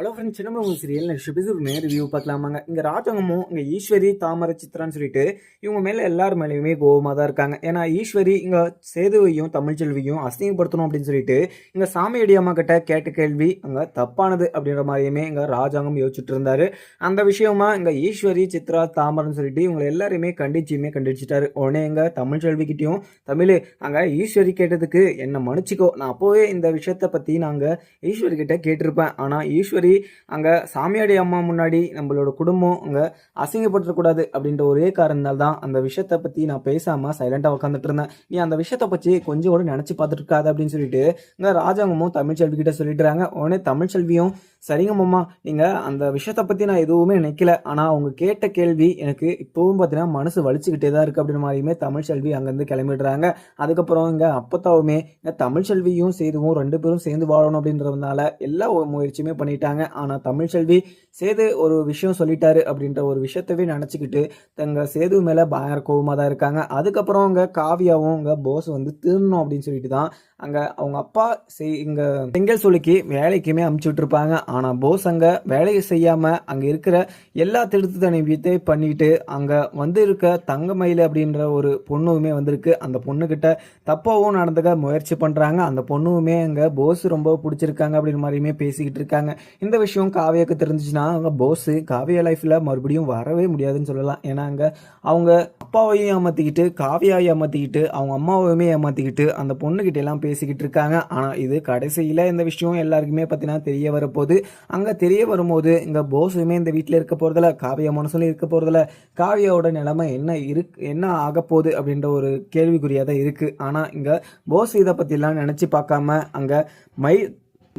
Hello friends சின்ன உங்கள் serial ஷிபிசுமே review பார்க்கலாமாங்க இங்கே ராஜகமும் இங்கே ஈஸ்வரி தாமரை சித்ரான்னு சொல்லிட்டு இவங்க மேலே எல்லார் மேலேயுமே கோபமாக தான் இருக்காங்க. ஏன்னா ஈஸ்வரி இங்கே சேதுவையும் தமிழ்ச்செல்வியும் அசிங்கப்படுத்தணும் அப்படின்னு சொல்லிட்டு இங்கே சாமியடி அம்மா கிட்ட கேட்ட கேள்வி அங்கே தப்பானது அப்படின்ற மாதிரியுமே இங்கே ராஜாங்கம் யோசிச்சுட்டு இருந்தாரு. அந்த விஷயமா இங்கே ஈஸ்வரி சித்ரா தாமரைன்னு சொல்லிட்டு இவங்க எல்லாரையுமே கண்டிச்சுமே கண்டிச்சிட்டாரு. உடனே எங்க தமிழ்ச்செல்விக்கிட்டையும் தமிழ் அங்கே ஈஸ்வரி கேட்டதுக்கு என்னை மன்னிச்சிக்கோ. நான் அப்போவே இந்த விஷயத்தை பற்றி நாங்கள் ஈஸ்வரி கிட்ட கேட்டிருப்பேன். ஆனால் ஈஸ்வரி அங்கே சாமியாடி அம்மா முன்னாடி நம்மளோட குடும்பம் அங்கே அசிங்கப்பட்டுறக்கூடாது அப்படின்ற ஒரே காரணத்தால் தான் அந்த விஷயத்தை பற்றி நான் பேசாமல் சைலண்டாக உட்காந்துட்டு இருந்தேன். நீ அந்த விஷயத்தை பற்றி கொஞ்சம் கூட நினச்சி பார்த்துட்டு இருக்காது அப்படின்னு சொல்லிட்டு இங்கே ராஜாங்கமும் தமிழ்ச்செல்வி கிட்ட சொல்லிட்டுறாங்க. உடனே தமிழ்ச்செல்வியும் சரிங்க மாமா நீங்கள் அந்த விஷயத்தை பற்றி நான் எதுவுமே நினைக்கல. ஆனால் அவங்க கேட்ட கேள்வி எனக்கு இப்போவும் பார்த்தீங்கன்னா மனசு வலிச்சுக்கிட்டே தான் இருக்குது அப்படின்ற மாதிரியுமே தமிழ்ச்செல்வி அங்கேருந்து கிளம்பிடுறாங்க. அதுக்கப்புறம் இங்கே அப்பத்தாவுமே தமிழ்ச்செல்வியும் சேதுவும் ரெண்டு பேரும் சேர்ந்து வாழணும் அப்படின்றதுனால எல்லா முயற்சியுமே பண்ணிட்டாங்க. ஆனால் தமிழ்ச்செல்வி சேது ஒரு விஷயம் சொல்லிட்டாரு அப்படின்ற ஒரு விஷயத்தவே நினச்சிக்கிட்டு தங்க சேது மேலே பயங்கர கோவமாக தான் இருக்காங்க. அதுக்கப்புறம் அங்கே காவியாவும் அவங்க போஸ் வந்து திருணும் அப்படின்னு சொல்லிட்டு தான் அங்கே அவங்க அப்பா செய் இங்கே செங்கல் சொல்லிக்கு வேலைக்குமே அமுச்சு விட்டுருப்பாங்க ஆனால் போஸ் அங்கே வேலையை செய்யாமல் அங்கே இருக்கிற எல்லா திருத்தணிவியத்தை பண்ணிட்டு அங்கே வந்து இருக்க தங்கமயில் அப்படின்ற ஒரு பொண்ணுமே வந்திருக்கு. அந்த பொண்ணுக்கிட்ட தப்பாகவும் நடந்துக்க முயற்சி பண்ணுறாங்க அந்த பொண்ணுமே அங்கே போஸ் ரொம்ப பிடிச்சிருக்காங்க அப்படின்ற மாதிரியுமே பேசிக்கிட்டு இருக்காங்க. இந்த விஷயம் காவியாவுக்கு தெரிஞ்சிச்சுன்னா அவங்க போஸு காவியா லைஃப்பில் மறுபடியும் வரவே முடியாதுன்னு சொல்லலாம். ஏன்னா அங்கே அவங்க அப்பாவையும் ஏமாற்றிக்கிட்டு காவியாவை ஏமாற்றிக்கிட்டு அவங்க அம்மாவையுமே ஏமாற்றிக்கிட்டு அந்த பொண்ணுக்கிட்ட எல்லாம் பேசிக்கிட்டு இருக்காங்க ஆனால் இது கடைசியில் இந்த விஷயம் எல்லாருக்குமே பார்த்தீங்கன்னா தெரிய வரப்போகுது. அங்கே தெரிய வரும்போது இங்கே போஸுமே இந்த வீட்டில் இருக்க போகிறதில்ல காவியா மனசுல இருக்க போகிறதில்ல காவியாவோட நிலைமை என்ன இரு என்ன ஆக போகுது அப்படின்ற ஒரு கேள்விக்குறியாக தான் இருக்குது ஆனால் இங்கே போஸ் இதை பற்றிலாம் நினச்சி பார்க்காம அங்கே மை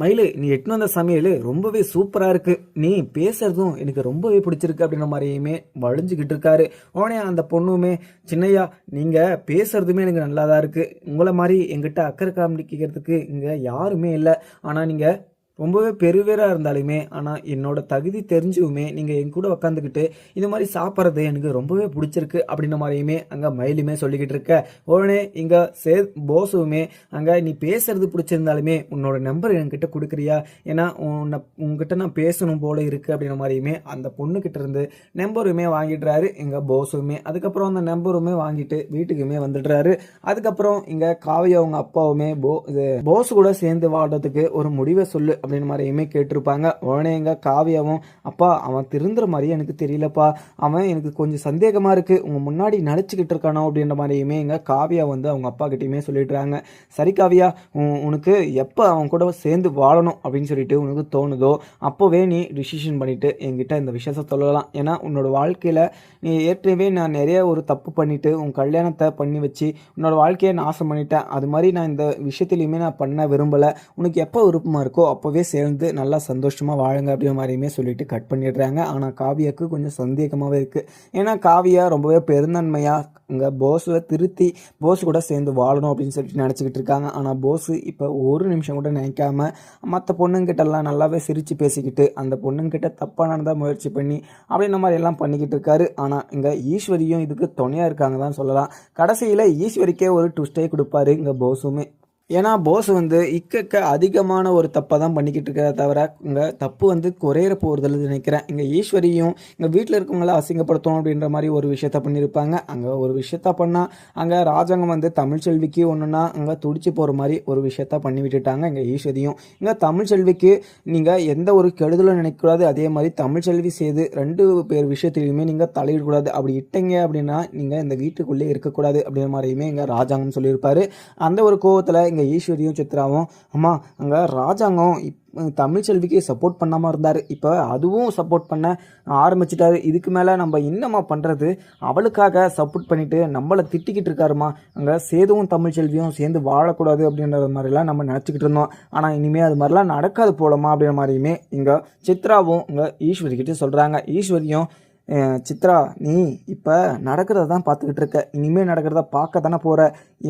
மயிலு நீ எட்டுன்னு வந்த சமையல் ரொம்பவே சூப்பராக இருக்குது நீ பேசுறதும் எனக்கு ரொம்பவே பிடிச்சிருக்கு அப்படின்ற மாதிரியுமே வழிஞ்சிக்கிட்டு இருக்காரு. உடனே அந்த பொண்ணுமே சின்னையா நீங்கள் பேசுறதுமே எனக்கு நல்லா தான் இருக்குது உங்களை மாதிரி எங்கிட்ட அக்கறை காமிக்கிறதுக்கு இங்கே யாருமே இல்லை. ஆனால் நீங்கள் ரொம்பவே பெருவேராக இருந்தாலுமே ஆனால் என்னோட தகுதி தெரிஞ்சுமே நீங்கள் என் கூட உக்காந்துக்கிட்டு இந்த மாதிரி சாப்பிட்றது எனக்கு ரொம்பவே பிடிச்சிருக்கு அப்படின்ற மாதிரியுமே அங்கே மயிலுமே சொல்லிக்கிட்டு இருக்க. உடனே இங்கே சே போசுவுமே அங்கே நீ பேசுறது பிடிச்சிருந்தாலுமே உன்னோட நம்பர் என்கிட்ட கொடுக்குறியா? ஏன்னா உன்னை உங்ககிட்ட நான் பேசணும் போல இருக்கு அப்படின்ற மாதிரியுமே அந்த பொண்ணுக்கிட்ட இருந்து நம்பருமே வாங்கிடுறாரு எங்கள் போஸுமே. அதுக்கப்புறம் அந்த நம்பருமே வாங்கிட்டு வீட்டுக்குமே வந்துடுறாரு. அதுக்கப்புறம் இங்கே காவியா அவங்க அப்பாவுமே போ இது போஸ் கூட சேர்ந்து வாழ்றதுக்கு ஒரு முடிவை சொல்லு அப்படின்னு மாதிரியுமே கேட்டிருப்பாங்க. உடனே எங்கள் காவியாவும் அப்பா அவன் திருந்துற மாதிரியே எனக்கு தெரியலப்பா. அவன் எனக்கு கொஞ்சம் சந்தேகமாக இருக்குது உங்கள் முன்னாடி நினச்சிக்கிட்டு இருக்கானோ? அப்படின்ற மாதிரியுமே எங்கள் காவியா வந்து அவங்க அப்பா கிட்டேயுமே சொல்லிடுறாங்க. சரி காவியா உன்- உனக்கு எப்போ அவன் கூட சேர்ந்து வாழணும்? அப்படின்னு சொல்லிட்டு உனக்கு தோணுதோ அப்போவே நீ டிசிஷன் பண்ணிட்டு என்கிட்ட இந்த விஷயத்தை சொல்லலாம். ஏன்னா உன்னோட வாழ்க்கையில் நீ ஏற்கனவே நான் நிறைய ஒரு தப்பு பண்ணிட்டு உன் கல்யாணத்தை பண்ணி வச்சு உன்னோட வாழ்க்கையை நாசம் பண்ணிட்டேன். அது மாதிரி நான் இந்த விஷயத்துலையுமே நான் பண்ண விரும்பலை. உனக்கு எப்போ விருப்பமாக இருக்கோ அப்போ அப்போவே சேர்ந்து நல்லா சந்தோஷமாக வாழுங்க அப்படிங்கிற மாதிரியுமே சொல்லிட்டு கட் பண்ணிடுறாங்க. ஆனால் காவியாவுக்கு கொஞ்சம் சந்தேகமாகவே இருக்குது ஏன்னா காவியா ரொம்பவே பெருந்தன்மையாக இங்கே போஸை திருத்தி போஸ் கூட சேர்ந்து வாழணும் அப்படின்னு சொல்லிட்டு நினச்சிக்கிட்டு இருக்காங்க. ஆனால் போஸ் இப்போ ஒரு நிமிஷம் கூட நினைக்காம மற்ற பொண்ணுங்கிட்டலாம் நல்லாவே சிரித்து பேசிக்கிட்டு அந்த பொண்ணுங்கிட்ட தப்பாக நடந்தால் முயற்சி பண்ணி அப்படின்ற மாதிரி எல்லாம் பண்ணிக்கிட்டு இருக்காரு. ஆனால் இங்கே ஈஸ்வரியும் இதுக்கு துணையாக இருக்காங்க தான் சொல்லலாம். கடைசியில் ஈஸ்வரிக்கே ஒரு ட்விஸ்டே கொடுப்பாரு இங்கே போஸுமே ஏன்னா போஸ் வந்து இக்கக்க அதிகமான ஒரு தப்பை தான் பண்ணிக்கிட்டு இருக்கிறத தவிர இங்கே தப்பு வந்து குறையிற போகிறதில்ல நினைக்கிறேன். இங்கே ஈஸ்வரியும் இங்கே வீட்டில் இருக்கவங்கள அசிங்கப்படுத்தணும் அப்படின்ற மாதிரி ஒரு விஷயத்த பண்ணியிருப்பாங்க. அங்கே ஒரு விஷயத்த பண்ணால் அங்கே ராஜாங்கம் வந்து தமிழ்ச்செல்விக்கு ஒன்றுனா அங்கே துடிச்சு போகிற மாதிரி ஒரு விஷயத்த பண்ணி விட்டுட்டாங்க இங்கே ஈஸ்வரியும். இங்கே தமிழ்ச்செல்விக்கு நீங்கள் எந்த ஒரு கெடுதலும் நினைக்கக்கூடாது. அதே மாதிரி தமிழ்ச்செல்வி செய்து ரெண்டு பேர் விஷயத்திலையுமே நீங்கள் தலையிடக்கூடாது. அப்படி இட்டீங்க அப்படின்னா நீங்கள் இந்த வீட்டுக்குள்ளே இருக்கக்கூடாது அப்படின்ற மாதிரியுமே இங்கே ராஜாங்கம் சொல்லியிருப்பார். அந்த ஒரு கோவத்தில் இங்கே ஈஸ்வரியும் சித்ராவும் அம்மா அங்கே ராஜாங்கம் இப் தமிழ்ச்செல்விக்கு சப்போர்ட் பண்ணாமல் இருந்தார். இப்போ அதுவும் சப்போர்ட் பண்ண ஆரம்பிச்சிட்டாரு. இதுக்கு மேலே நம்ம என்னம்மா பண்ணுறது அவளுக்காக சப்போர்ட் பண்ணிவிட்டு நம்மளை திட்டிக்கிட்டு இருக்காருமா? அங்கே சேதுவும் தமிழ்ச்செல்வியும் சேர்ந்து வாழக்கூடாது அப்படின்ற மாதிரிலாம் நம்ம நினச்சிக்கிட்டு இருந்தோம். ஆனால் இனிமேல் அது மாதிரிலாம் நடக்காது போலமா அப்படின்ற மாதிரியுமே இங்கே சித்ராவும் இங்கே ஈஸ்வரி சொல்கிறாங்க ஈஸ்வரியும் சித்ரா நீ இப்போ நடக்கிறத தான் பார்த்துக்கிட்டு இருக்க. இனிமேல் நடக்கிறத பார்க்க தானே போகிற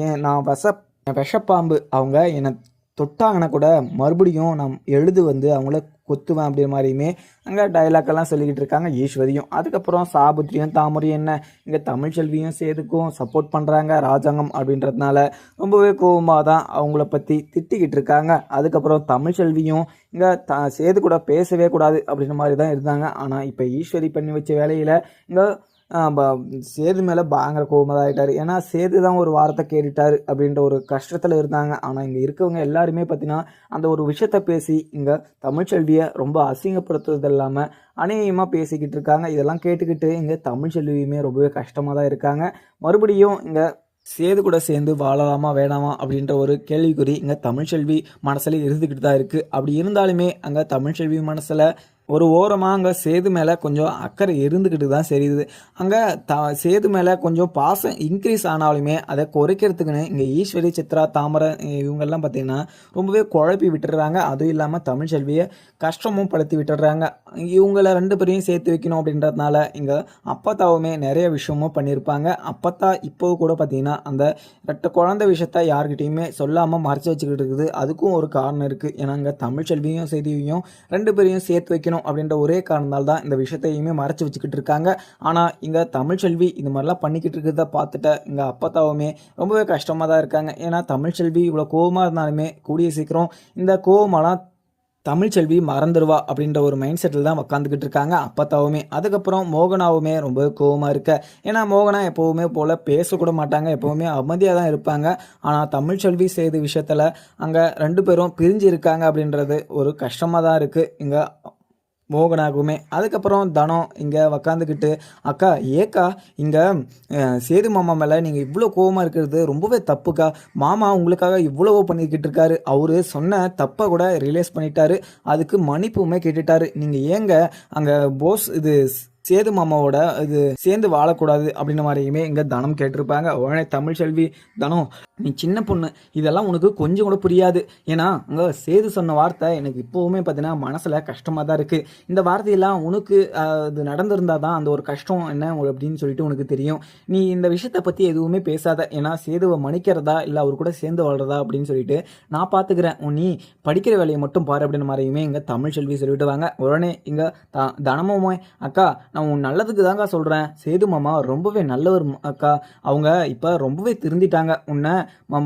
ஏன் நான் வச விஷப்பாம்பு. அவங்க என்னை தொட்டாங்கன்னா கூட மறுபடியும் நான் எழுது வந்து அவங்கள கொத்துவேன் அப்படின்ற மாதிரியுமே அங்கே டைலாக்கெல்லாம் சொல்லிக்கிட்டு இருக்காங்க ஈஸ்வரியும். அதுக்கப்புறம் சாபுத்திரியும் தாமரையும் என்ன? இங்கே தமிழ்ச்செல்வியும் சேதுக்கும் சப்போர்ட் பண்ணுறாங்க ராஜாங்கம் அப்படின்றதுனால ரொம்பவே கோபமாக தான் அவங்கள பற்றி திட்டிக்கிட்டு இருக்காங்க. அதுக்கப்புறம் தமிழ்ச்செல்வியும் இங்கே த சேது கூட பேசவே கூடாது அப்படின்ற மாதிரி தான் இருந்தாங்க. ஆனால் இப்போ ஈஸ்வரி பண்ணி வச்ச வேலையில் இங்கே சேது மேலே பயங்கர கோபமாக ஆகிட்டார் ஏன்னா சேது தான் ஒரு வாரத்தை கேட்டுட்டார் அப்படின்ற ஒரு கஷ்டத்தில் இருந்தாங்க. ஆனால் இங்கே இருக்கவங்க எல்லாருமே பார்த்தீங்கன்னா அந்த ஒரு விஷயத்த பேசி இங்கே தமிழ்ச்செல்வியை ரொம்ப அசிங்கப்படுத்துறது இல்லாமல் அநேகமாக பேசிக்கிட்டு இருக்காங்க. இதெல்லாம் கேட்டுக்கிட்டு இங்கே தமிழ்ச்செல்வியுமே ரொம்பவே கஷ்டமாக தான் இருக்காங்க. மறுபடியும் இங்கே சேது கூட சேர்ந்து வாழலாமா வேணாமா அப்படின்ற ஒரு கேள்விக்குறி இங்கே தமிழ்ச்செல்வி மனசில் இருந்துக்கிட்டு தான் இருக்குது அப்படி இருந்தாலுமே அங்கே தமிழ்ச்செல்வி மனசில் ஒரு ஓரமாக அங்கே சேது மேலே கொஞ்சம் அக்கறை இருந்துக்கிட்டு தான் சரியுது அங்கே த சேது மேலே கொஞ்சம் பாசம் இன்க்ரீஸ் ஆனாலுமே அதை குறைக்கிறதுக்குன்னு இங்கே ஈஸ்வரி சித்ரா தாமரை இவங்கெல்லாம் பார்த்திங்கன்னா ரொம்பவே குழப்பி விட்டுடுறாங்க. அதுவும் இல்லாமல் தமிழ்ச்செல்வியை கஷ்டமும் படுத்தி விட்டுடுறாங்க. இவங்கள ரெண்டு பேரையும் சேர்த்து வைக்கணும் அப்படின்றதுனால இங்கே அப்பத்தாவுமே நிறைய விஷயமும் பண்ணியிருப்பாங்க. அப்பத்தா இப்போ கூட பார்த்தீங்கன்னா அந்த ரெட்ட குழந்தை விஷயத்த யார்கிட்டையுமே சொல்லாமல் மறைச்சி வச்சுக்கிட்டு இருக்குது. அதுக்கும் ஒரு காரணம் இருக்குது ஏன்னா இங்கே தமிழ்ச்செல்வியும் செய்தியையும் ரெண்டு பேரையும் சேர்த்து வைக்கணும் அப்படின்ற ஒரே காரணத்தால் தான் இந்த விஷயத்தையுமே மறைச்சி வச்சுக்கிட்டு இருக்காங்க. ஆனால் இங்கே தமிழ்ச்செல்வி இந்த மாதிரிலாம் பண்ணிக்கிட்டு இருக்கிறத பார்த்துட்டு இங்கே அப்பத்தாவுமே ரொம்பவே கஷ்டமாக தான் இருக்காங்க. ஏன்னா தமிழ்ச்செல்வி இவ்வளோ கோவமாக இருந்தாலுமே கூடிய சீக்கிரம் இந்த கோவமெல்லாம் தமிழ்ச்செல்வி மறந்துடுவா அப்படின்ற ஒரு மைண்ட் செட்டில் தான் உக்காந்துக்கிட்டு இருக்காங்க. அப்பத்தாவுமே அதுக்கப்புறம் மோகனாவுமே ரொம்ப கோவமாக இருக்க. ஏன்னா மோகனா எப்போவுமே போல் பேசக்கூட மாட்டாங்க. எப்போவுமே அமைதியாக தான் இருப்பாங்க. ஆனால் தமிழ்ச்செல்வி செய்த விஷயத்தில் அங்கே ரெண்டு பேரும் பிரிஞ்சு இருக்காங்க அப்படின்றது ஒரு கஷ்டமாக தான் இருக்குது இங்கே மோகனாகுமே. அதுக்கப்புறம் தனம் இங்கே உக்காந்துக்கிட்டு அக்கா ஏக்கா இங்கே சேது மாமா மேலே நீங்கள் இவ்வளோ கோவமாக இருக்கிறது ரொம்பவே தப்புக்கா. மாமா உங்களுக்காக இவ்வளவோ பண்ணிக்கிட்டு இருக்காரு. அவர் சொன்ன தப்பை கூட ரிலேஸ் பண்ணிட்டாரு. அதுக்கு மன்னிப்புமே கேட்டுட்டாரு. நீங்கள் ஏங்க அங்கே போஸ் இது சேது மாமாவோட இது சேர்ந்து வாழக்கூடாது அப்படின்ற மாதிரியுமே இங்கே தனம் கேட்டிருப்பாங்க. உடனே தமிழ் செல்வி தனம் நீ சின்ன பொண்ணு. இதெல்லாம் உனக்கு கொஞ்சம் கூட புரியாது. ஏன்னா அங்கே சேது சொன்ன வார்த்தை எனக்கு இப்போவுமே பார்த்தீங்கன்னா மனசில் கஷ்டமாக தான் இருக்குது இந்த வார்த்தையெல்லாம் உனக்கு இது நடந்திருந்தால் தான் அந்த ஒரு கஷ்டம் என்ன அப்படின்னு சொல்லிட்டு உனக்கு தெரியும். நீ இந்த விஷயத்தை பற்றி எதுவுமே பேசாத. ஏன்னா சேதுவை மன்னிக்கிறதா இல்லை அவர் கூட சேர்ந்து வாழ்றதா? அப்படின்னு சொல்லிட்டு நான் பார்த்துக்கிறேன் நீ படிக்கிற வேலையை மட்டும் பாரு அப்படின்னு மாதிரியுமே இங்கே தமிழ் செல்வி சொல்லிட்டு வாங்க. உடனே இங்கே த தனமுமே அக்கா நான் உன் நல்லதுக்கு தாங்க சொல்கிறேன் சேது மாமா ரொம்பவே நல்லவர் அக்கா. அவங்க இப்போ ரொம்பவே திருந்திட்டாங்க. உன்னை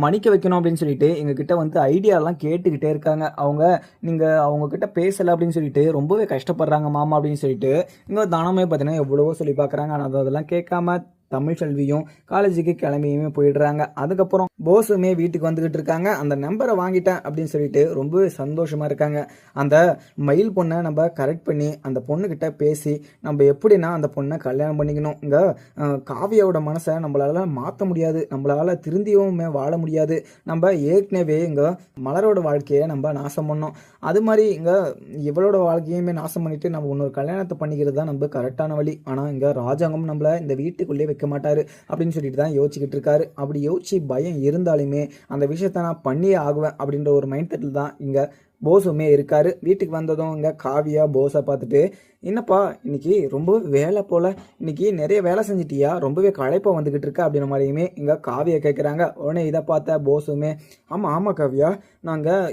மன்னிக்க வைக்கணும் அப்படின்னு சொல்லிட்டு எங்ககிட்ட வந்து ஐடியாலாம் கேட்டுக்கிட்டே இருக்காங்க. அவங்க நீங்கள் அவங்கக்கிட்ட பேசலை அப்படின்னு சொல்லிட்டு ரொம்பவே கஷ்டப்படுறாங்க மாமா அப்படின்னு சொல்லிட்டு இங்கே தானமே பார்த்தீங்கன்னா எவ்வளவோ சொல்லி பார்க்குறாங்க ஆனால் அதெல்லாம் கேட்காம தமிழ் செல்வியும் காலேஜுக்கு கிளம்பியுமே போயிடுறாங்க. அதுக்கப்புறம் போஸுமே வீட்டுக்கு வந்துக்கிட்டு இருக்காங்க. அந்த நம்பரை வாங்கிட்டேன் அப்படின்னு சொல்லிட்டு ரொம்பவே சந்தோஷமாக இருக்காங்க. அந்த மயில் பொண்ணை நம்ம கரெக்ட் பண்ணி அந்த பொண்ணுக்கிட்ட பேசி நம்ம எப்படின்னா அந்த பொண்ணை கல்யாணம் பண்ணிக்கணும். இங்கே காவியாவோட மனசை நம்மளால் மாற்ற முடியாது. நம்மளால் திருந்தியுமே வாழ முடியாது. நம்ம ஏற்கனவே இங்கே மலரோட வாழ்க்கையை நம்ம நாசம் பண்ணோம். அது மாதிரி இங்கே இவளோட வாழ்க்கையுமே நாசம் பண்ணிட்டு நம்ம இன்னொரு கல்யாணத்தை பண்ணிக்கிறது தான் நம்ம கரெக்டான வழி. ஆனால் இங்கே ராஜாங்கம் நம்மளை இந்த வீட்டுக்குள்ளேயே இருக்க மாட்டார் அப்படின்னு சொல்லிட்டு தான் யோசிச்சுக்கிட்டு இருக்காரு. அப்படி யோசிச்சு பயம் இருந்தாலுமே அந்த விஷயத்த நான் பண்ணியே ஆகுவேன் அப்படின்ற ஒரு மைண்ட் செட்டில் தான் இங்கே போஸுமே இருக்காரு. வீட்டுக்கு வந்ததும் இங்கே காவியா போஸை பார்த்துட்டு என்னப்பா இன்னைக்கு ரொம்ப வேலை போல். இன்னைக்கு நிறைய வேலை செஞ்சிட்டியா? ரொம்பவே களைப்பாக வந்துக்கிட்டு இருக்கா. அப்படின்ற மாதிரியுமே இங்கே காவியை கேட்குறாங்க உடனே இதை பார்த்த போஸுமே ஆமாம் ஆமாம் காவியா. நாங்கள்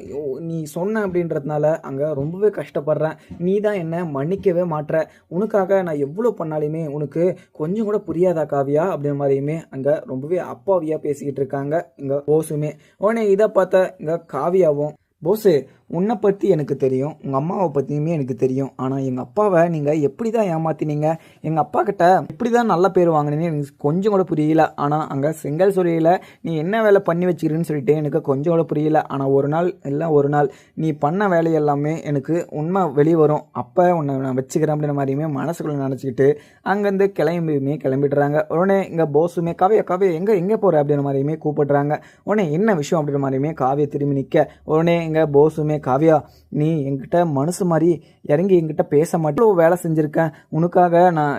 நீ சொன்ன அப்படின்றதுனால அங்கே ரொம்பவே கஷ்டப்படுறேன். நீ தான் என்ன மன்னிக்கவே மாட்டுற உனக்காக நான் எவ்வளோ பண்ணாலுமே உனக்கு கொஞ்சம் கூட புரியாதா காவியா? அப்படின்ற மாதிரியுமே அங்கே ரொம்பவே அப்பாவியாக பேசிக்கிட்டு இருக்காங்க இங்கே போஸுமே. உடனே இதை பார்த்த இங்கே காவியாவும் போஸு உன்னை பற்றி எனக்கு தெரியும் உங்கள் அம்மாவை பற்றியுமே எனக்கு தெரியும். ஆனால் எங்கள் அப்பாவை நீங்கள் எப்படி தான் ஏமாத்தினீங்க? எங்கள் அப்பா கிட்ட எப்படி தான் நல்ல பேர் வாங்கினீங்க எனக்கு கொஞ்சம் கூட புரியல. ஆனால் அங்கே செங்கல் சொல்லியில் நீ என்ன வேலை பண்ணி வச்சுக்கிறேன்னு சொல்லிட்டு எனக்கு கொஞ்சம் கூட புரியல. ஆனால் ஒரு நாள் இல்லை ஒரு நாள் நீ பண்ண வேலை எல்லாமே எனக்கு உண்மை வெளியே வரும். அப்போ உன்னை நான் வச்சுக்கிறேன் அப்படின்ற மாதிரியுமே மனசுக்குள்ளே நினச்சிக்கிட்டு அங்கேருந்து கிளம்பியுமே கிளம்பிடுறாங்க. உடனே இங்கே போஸுமே காவியா காவியா எங்கே எங்கே போகிற அப்படின்ற மாதிரியுமே கூப்பிடுறாங்க. உடனே என்ன விஷயம்? அப்படின்ற மாதிரியுமே காவியை திரும்பி நிற்க உடனே இங்கே போஸுமே காவியா நீ என்கிட்ட மனசு மாதிரி இறங்கி என்கிட்ட பேச மாட்டேன் வேலை செஞ்சுருக்கேன். உனக்காக நான்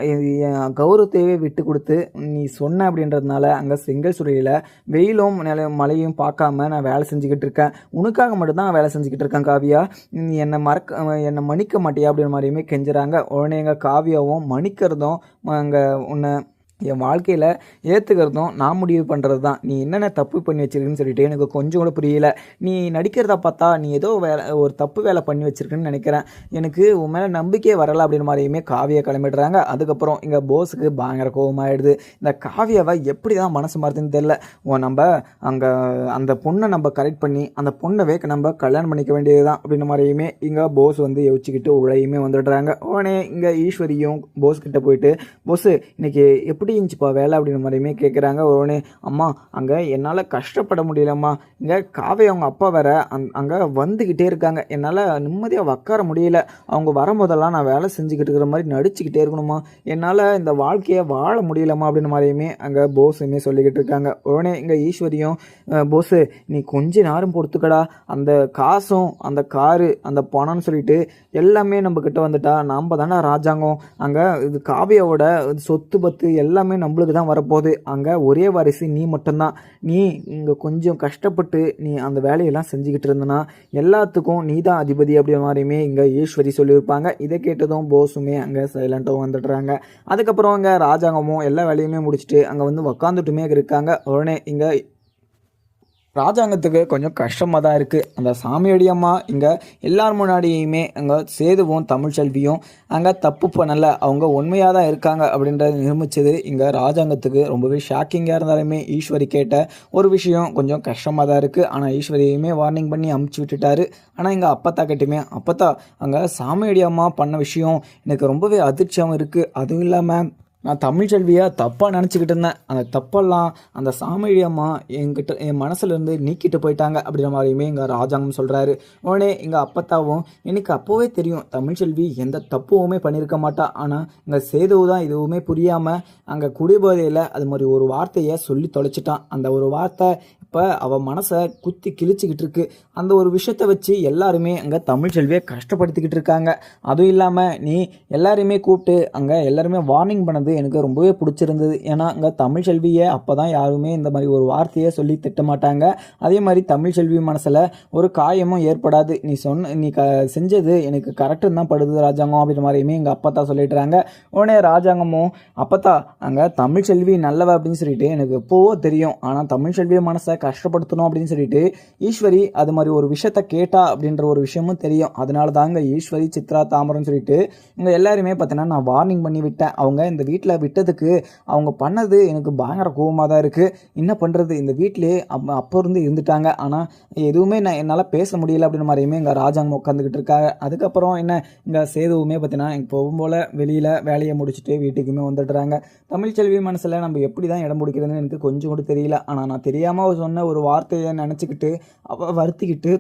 என் கௌரவத்தையே விட்டு கொடுத்து நீ சொன்ன அப்படின்றதுனால அங்கே செங்கல் சுரையில் வெயிலும் நில மழையும் பார்க்காம நான் வேலை செஞ்சுக்கிட்டு இருக்கேன். உனக்காக மட்டும்தான் வேலை செஞ்சுக்கிட்டு இருக்கேன் காவியா. நீ என்னை மறக்க என்னை மன்னிக்க மாட்டியா அப்படின்ற மாதிரியுமே கெஞ்சுறாங்க. உடனே எங்கள் காவியாவும் மன்னிக்கிறதும் அங்கே உன்னை என் வாழ்க்கையில் ஏற்றுக்கிறதும் நான் முடிவு பண்ணுறது தான் நீ என்னென்ன தப்பு பண்ணி வச்சிருக்குன்னு சொல்லிட்டு எனக்கு கொஞ்சம் கூட புரியல. நீ நடிக்கிறதா பார்த்தா நீ ஏதோ வேலை ஒரு தப்பு வேலை பண்ணி வச்சிருக்குன்னு நினைக்கிறேன். எனக்கு உன் மேலே நம்பிக்கையே வரல அப்படின்னு மாதிரியுமே காவியை கிளம்பிடுறாங்க. அதுக்கப்புறம் இங்கே போஸுக்கு பயங்கர கோபமாயிடுது இந்த காவியாவை எப்படி தான் மனசு மாறுதுன்னு தெரில உன் நம்ம அங்கே அந்த பொண்ணை நம்ம கரெக்ட் பண்ணி அந்த பொண்ணவே நம்ம கல்யாணம் பண்ணிக்க வேண்டியது தான் அப்படின்னு மாதிரியுமே இங்கே போஸ் வந்து யோசிச்சுக்கிட்டு உழையுமே வந்துடுறாங்க. உடனே இங்கே ஈஸ்வரியும் போஸ்கிட்ட போயிட்டு போஸ் இன்னைக்கு எப்படி இருந்துச்சுப்பா வேலை அப்படின்ற மாதிரியுமே கேட்குறாங்க உடனே அம்மா அங்கே என்னால் கஷ்டப்பட முடியலம்மா. இங்கே காவை அவங்க அப்பா வேற அங் அங்கே வந்துக்கிட்டே இருக்காங்க. என்னால் நிம்மதியாக உட்கார முடியல. அவங்க வரும்போதெல்லாம் நான் வேலை செஞ்சுக்கிட்டு இருக்கிற மாதிரி நடிச்சுக்கிட்டே இருக்கணுமா? என்னால் இந்த வாழ்க்கையை வாழ முடியலம்மா அப்படின்ற மாதிரியுமே அங்கே போஸுமே சொல்லிக்கிட்டு இருக்காங்க. உடனே இங்கே ஈஸ்வரியும் போஸு நீ கொஞ்ச நேரம் பொறுத்துக்கடா. அந்த காசும் அந்த காரு அந்த பணம்னு சொல்லிட்டு எல்லாமே நம்ம வந்துட்டா. நம்ம தானே ராஜாங்கம். அங்கே இது காவியாவோட சொத்து பத்து எல்லாமே நம்மளுக்கு தான் வரப்போகுது. அங்கே ஒரே வாரிசு நீ மட்டும்தான். நீ இங்கே கொஞ்சம் கஷ்டப்பட்டு நீ அந்த வேலையெல்லாம் செஞ்சுக்கிட்டு இருந்தனா எல்லாத்துக்கும் நீ தான் அதிபதி அப்படின்ற மாதிரியுமே இங்கே ஈஸ்வரி சொல்லியிருப்பாங்க. இதை கேட்டதும் போஸுமே அங்கே சைலண்ட்டாகவும் வந்துடுறாங்க அதுக்கப்புறம் அங்கே ராஜாங்கமும் எல்லா வேலையுமே முடிச்சுட்டு அங்கே வந்து உக்காந்துட்டுமே இருக்காங்க. உடனே இங்கே ராஜாங்கத்துக்கு கொஞ்சம் கஷ்டமாக தான் இருக்குது அந்த சாமியோடைய அம்மா இங்கே எல்லார் முன்னாடியுமே அங்கே சேதுவும் தமிழ்ச்செல்வியும் அங்கே தப்பு பண்ணலை. அவங்க உண்மையாக தான் இருக்காங்க அப்படின்றத நிரூபிச்சது இங்கே ராஜாங்கத்துக்கு ரொம்பவே ஷாக்கிங்காக இருந்தாலுமே ஈஸ்வரி கேட்ட ஒரு விஷயம் கொஞ்சம் கஷ்டமாக தான் இருக்குது ஆனால் ஈஸ்வரியுமே வார்னிங் பண்ணி அமுச்சு விட்டுட்டாரு. ஆனால் இங்கே அப்பத்தா கிட்டயுமே அப்பத்தா அங்கே சாமியோடைய அம்மா பண்ண விஷயம் எனக்கு ரொம்பவே அதிர்ச்சியாகவும் இருக்குது அதுவும் இல்லாமல் நான் தமிழ் செல்வியாக தப்பாக நினச்சிக்கிட்டு இருந்தேன். அந்த தப்பெல்லாம் அந்த சாமியடி அம்மா என்கிட்ட என் மனசுலேருந்து நீக்கிட்டு போயிட்டாங்க அப்படின்ற மாதிரியுமே எங்கள் ராஜாங்கம் சொல்கிறாரு உடனே எங்கள் அப்பத்தாவும் எனக்கு அப்போவே தெரியும் தமிழ் செல்வி எந்த தப்புவுமே பண்ணியிருக்க மாட்டா. ஆனால் இங்கே சேதுவு தான் எதுவுமே புரியாமல் அங்கே குடிபோதையில் அது மாதிரி ஒரு வார்த்தையை சொல்லி தொலைச்சிட்டான். அந்த ஒரு வார்த்தை இப்போ அவள் மனசை குத்தி கிழிச்சிக்கிட்டு இருக்கு. அந்த ஒரு விஷயத்தை வச்சு எல்லாருமே அங்கே தமிழ் செல்வியை கஷ்டப்படுத்திக்கிட்டு இருக்காங்க. அதுவும் இல்லாமல் நீ எல்லாருமே கூப்பிட்டு அங்கே எல்லாருமே வார்னிங் பண்ணது எனக்கு ரொம்பவே பிடிச்சிருந்தது. ஏன்னா அங்கே தமிழ் செல்வியை அப்போ தான் யாருமே இந்த மாதிரி ஒரு வார்த்தையை சொல்லி திட்ட மாட்டாங்க. அதே மாதிரி தமிழ் செல்வி மனசில் ஒரு காயமும் ஏற்படாது. நீ சொன்ன நீ க செஞ்சது எனக்கு கரெக்டுன்னு தான் படுது ராஜாங்கம் அப்படின்ற மாதிரியுமே எங்கள் அப்பத்தா சொல்லிடுறாங்க. உடனே ராஜாங்கமும் அப்பத்தா அங்கே தமிழ் செல்வி நல்லவ அப்படின்னு சொல்லிட்டு எனக்கு எப்போவோ தெரியும். ஆனால் தமிழ் செல்வி மனசை கஷ்டப்படுத்தணும் அப்படின்னு சொல்லிட்டு ஈஸ்வரி அது மாதிரி ஒரு விஷயத்த கேட்டா அப்படின்ற ஒரு விஷயமும் தெரியும். அதனால தாங்க ஈஸ்வரி சித்ரா தாமரம்னு சொல்லிட்டு இவங்க எல்லாருமே பார்த்தீங்கன்னா நான் வார்னிங் பண்ணி விட்டேன். அவங்க இந்த வீட்டில் விட்டதுக்கு அவங்க பண்ணது எனக்கு பயங்கர கோவமாக தான் இருக்குது என்ன பண்ணுறது இந்த வீட்டிலே அப் அப்போ இருந்து இருந்துட்டாங்க. ஆனால் எதுவுமே நான் என்னால் பேச முடியல அப்படின்ற மாதிரியுமே எங்கள் ராஜாங்கம் உட்காந்துக்கிட்டு இருக்காங்க. அதுக்கப்புறம் என்ன? இங்கே சேதுவுமே பார்த்தீங்கன்னா எப்பவும் போல் வெளியில் வேலையை முடிச்சுட்டு வீட்டுக்குமே வந்துடுறாங்க. தமிழ்ச்செல்வி மனசில் நம்ம எப்படி தான் இடம் பிடிக்கிறதுன்னு எனக்கு கொஞ்சம் கூட தெரியல. ஆனால் நான் தெரியாமல் சொன்ன ஒரு வார்த்தையை நினச்சிக்கிட்டு அவள் வருத்திக்கிட்டு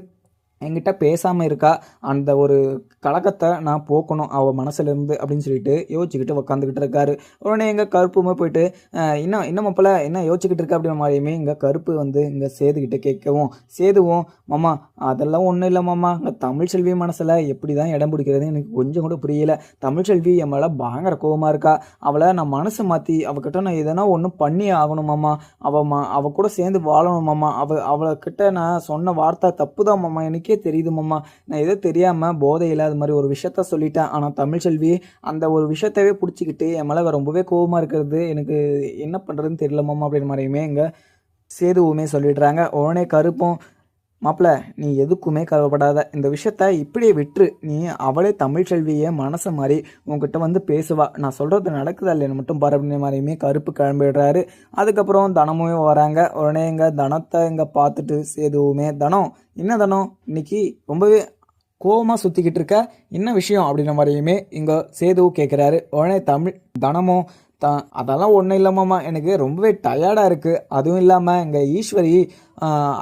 என்கிட்ட பேசாமல் இருக்கா? அந்த ஒரு கலக்கத்தை நான் போக்கணும் அவள் மனசுலேருந்து அப்படின்னு சொல்லிட்டு யோசிச்சுக்கிட்டு உக்காந்துக்கிட்டு இருக்காரு. உடனே எங்கள் கருப்புமே போயிட்டு இன்னும் இன்னும் மாப்பிள்ள என்ன யோசிச்சுக்கிட்டு இருக்க? அப்படின்ற மாதிரியுமே இங்கே கருப்பு வந்து இங்கே சேதுக்கிட்ட கேட்கவும் சேதுவும் மாமா அதெல்லாம் ஒன்றும் இல்லை மாமா. இங்கே தமிழ் செல்வி மனசில் எப்படி தான் இடம் பிடிக்கிறது எனக்கு கொஞ்சம் கூட புரியல. தமிழ் செல்வி என் மேலே பயங்கர கோவமாக இருக்கா? அவளை நான் மனசை மாற்றி அவகிட்ட நான் எதனா ஒன்றும் பண்ணி ஆகணும் மாமா. அவள் மா அவள் கூட சேர்ந்து வாழணும் மாமா. அவ அவளைக்கிட்ட நான் சொன்ன வார்த்தை தப்பு தான் மாமா. எனக்கு தெரியுது மாமா. நான் ஏதோ தெரியாமல் போதையில் அது மாதிரி ஒரு விஷயத்த சொல்லிட்டேன். ஆனால் தமிழ்ச்செல்வி அந்த ஒரு விஷயத்தவே பிடிச்சிக்கிட்டு என் மேலே ரொம்பவே கோவமாக இருக்கிறது. எனக்கு என்ன பண்ணுறதுன்னு தெரியல மாமா அப்படின்ற மாதிரியுமே இங்கே சேதுவுமே சொல்லிடுறாங்க. உடனே கருப்பும் மாப்பிள்ள நீ எதுக்குமே கவலைப்படாத. இந்த விஷயத்த இப்படியே விட்டுரு. நீ அவளே தமிழ்ச்செல்வியை மனசை மாதிரி உங்ககிட்ட வந்து பேசுவா. நான் சொல்கிறது நடக்குதா இல்லைன்னு மட்டும் பாரு மாதிரியுமே கருப்பு கிளம்பிடுறாரு. அதுக்கப்புறம் தனமுமே வராங்க. உடனே இங்கே தனத்தை இங்கே பார்த்துட்டு சேதுவுமே தனம் என்ன தனம் இன்னைக்கு ரொம்பவே கோவமாக சுற்றிக்கிட்டு இருக்க. என்ன விஷயம்? அப்படின்ற மாதிரியுமே இங்கே சேது கேட்குறாரு உடனே தமிழ் தனமும் தான். அதெல்லாம் ஒன்றும் இல்லாமம்மா எனக்கு ரொம்பவே டயர்டாக இருக்குது அதுவும் இல்லாமல் இங்கே ஈஸ்வரி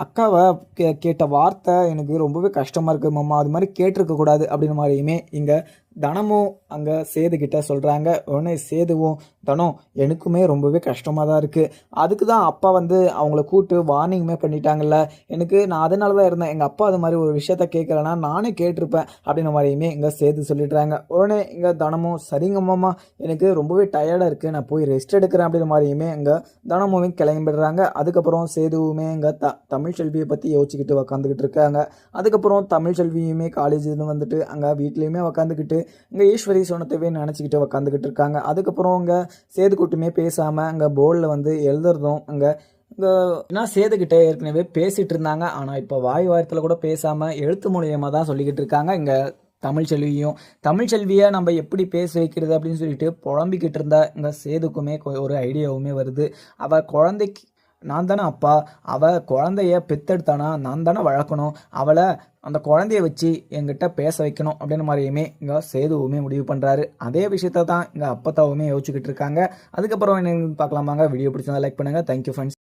அக்காவை கே கேட்ட வார்த்தை எனக்கு ரொம்பவே கஷ்டமாக இருக்குது மாமா. அது மாதிரி கேட்டிருக்கக்கூடாது அப்படின்ற மாதிரியுமே இங்கே தனமும் அங்கே சேதுக்கிட்ட சொல்கிறாங்க உடனே சேதுவும் தனம் எனக்குமே ரொம்பவே கஷ்டமாக தான் இருக்குது அதுக்கு தான் அப்பா வந்து அவங்கள கூப்பிட்டு வார்னிங்குமே பண்ணிட்டாங்கல்ல. எனக்கு நான் அதனால தான் இருந்தேன். எங்கள் அப்பா அது மாதிரி ஒரு விஷயத்த கேட்கலன்னா நானே கேட்டிருப்பேன் அப்படின்ற மாதிரியுமே இங்கே சேது சொல்லிடுறாங்க. உடனே இங்கே தனமும் சரிங்கம்மா எனக்கு ரொம்பவே டயர்டாக இருக்குது நான் போய் ரெஸ்ட் எடுக்கிறேன் அப்படின்ற மாதிரியுமே இங்கே தனமும் கிளம்பிடுறாங்க. அதுக்கப்புறம் சேதுவுமே இங்கே த தமிழ் செல்வியை பற்றி யோசிச்சுக்கிட்டு உக்காந்துக்கிட்டு இருக்காங்க. அதுக்கப்புறம் தமிழ் செல்வியுமே காலேஜ்னு வந்துட்டு அங்கே வீட்லேயுமே உக்காந்துக்கிட்டு இங்கே ஈஸ்வரி சொன்னதவே நினச்சிக்கிட்டு உக்காந்துக்கிட்டு இருக்காங்க. அதுக்கப்புறம் இங்கே சேதுக்குட்டுமே பேசாமல் அங்கே போர்டில் வந்து எழுதுறதும் அங்கே இங்கே ஏன்னா சேதுக்கிட்ட ஏற்கனவே பேசிகிட்டு இருந்தாங்க. ஆனால் இப்போ வாய் வாரத்தில் கூட பேசாமல் எழுத்து மூலியமாக தான் சொல்லிக்கிட்டு இருக்காங்க. இங்கே தமிழ்ச்செல்வியும் தமிழ்ச்செல்வியை நம்ம எப்படி பேச வைக்கிறது அப்படின்னு சொல்லிட்டு புலம்பிக்கிட்டு இருந்த இந்த சேதுக்குமே ஒரு ஐடியாவுமே வருது. அவள் குழந்தைக்கு நான் தானே அப்பா? அவள் குழந்தைய பெத்தெடுத்தானா? நான் தானே வளர்க்கணும். அவளை அந்த குழந்தைய வச்சு என்கிட்ட பேச வைக்கணும் அப்படின்ற மாதிரியுமே இங்கே சேதுவுமே முடிவு பண்ணுறாரு அதே விஷயத்த தான் இங்கே அப்பத்தாவுமே யோசிச்சுக்கிட்டு இருக்காங்க. அதுக்கப்புறம் என்ன பார்க்கலாமாங்க? வீடியோ பிடிச்சதா லைக் பண்ணுங்கள் தேங்க்யூ ஃப்ரெண்ட்ஸ்